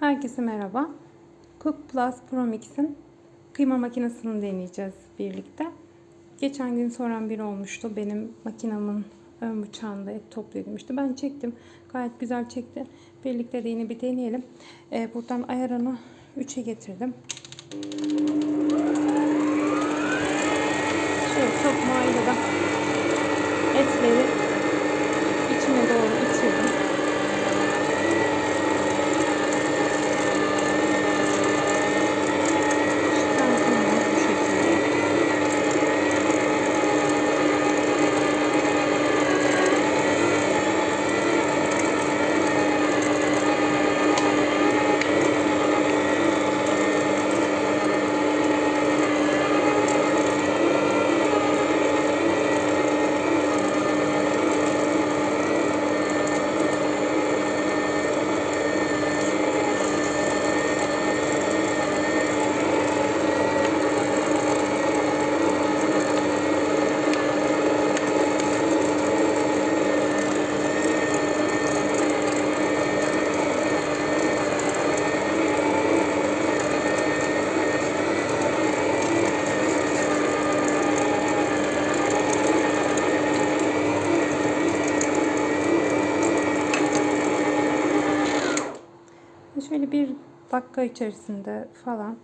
Herkese merhaba. Cook Plus Pro Mix'in kıyma makinesini deneyeceğiz birlikte. Geçen gün soran biri olmuştu. Benim makinamın ön bıçağında et topluyor demişti. Ben çektim. Gayet güzel çekti. Birlikte de yine bir deneyelim. Ee, buradan ayarını 3'e getirdim. Şöyle sokmayla da etleri Şöyle bir dakika içerisinde falan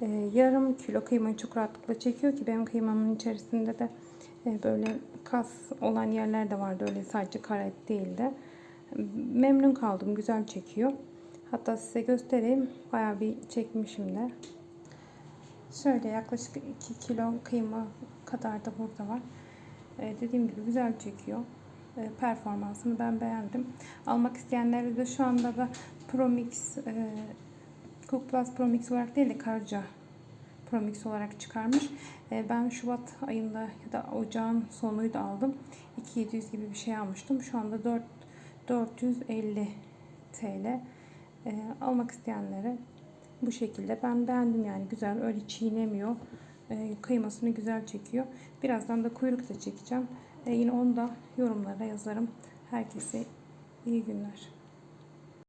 e, yarım kilo kıymayı çok rahatlıkla çekiyor ki benim kıymamın içerisinde de e, böyle kas olan yerler de vardı. Öyle sadece kara et değil de. Memnun kaldım. Güzel çekiyor. Hatta size göstereyim. Bayağı bir çekmişim de. Şöyle yaklaşık 2 kilo kıyma kadar da burada var. E, dediğim gibi güzel çekiyor performansını ben beğendim. Almak isteyenlere de şu anda da Pro Mix e, Cook Plus Pro Mix olarak değil de Karca Pro Mix olarak çıkarmış. E, ben Şubat ayında ya da ocağın sonuydu aldım. 2700 gibi bir şey almıştım. Şu anda 4 450 TL. E, almak isteyenlere bu şekilde. Ben beğendim yani güzel öyle çiğnemiyor. E, kıymasını güzel çekiyor. Birazdan da kuyruk da çekeceğim. E, yine onu da yorumlara yazarım. Herkese iyi günler.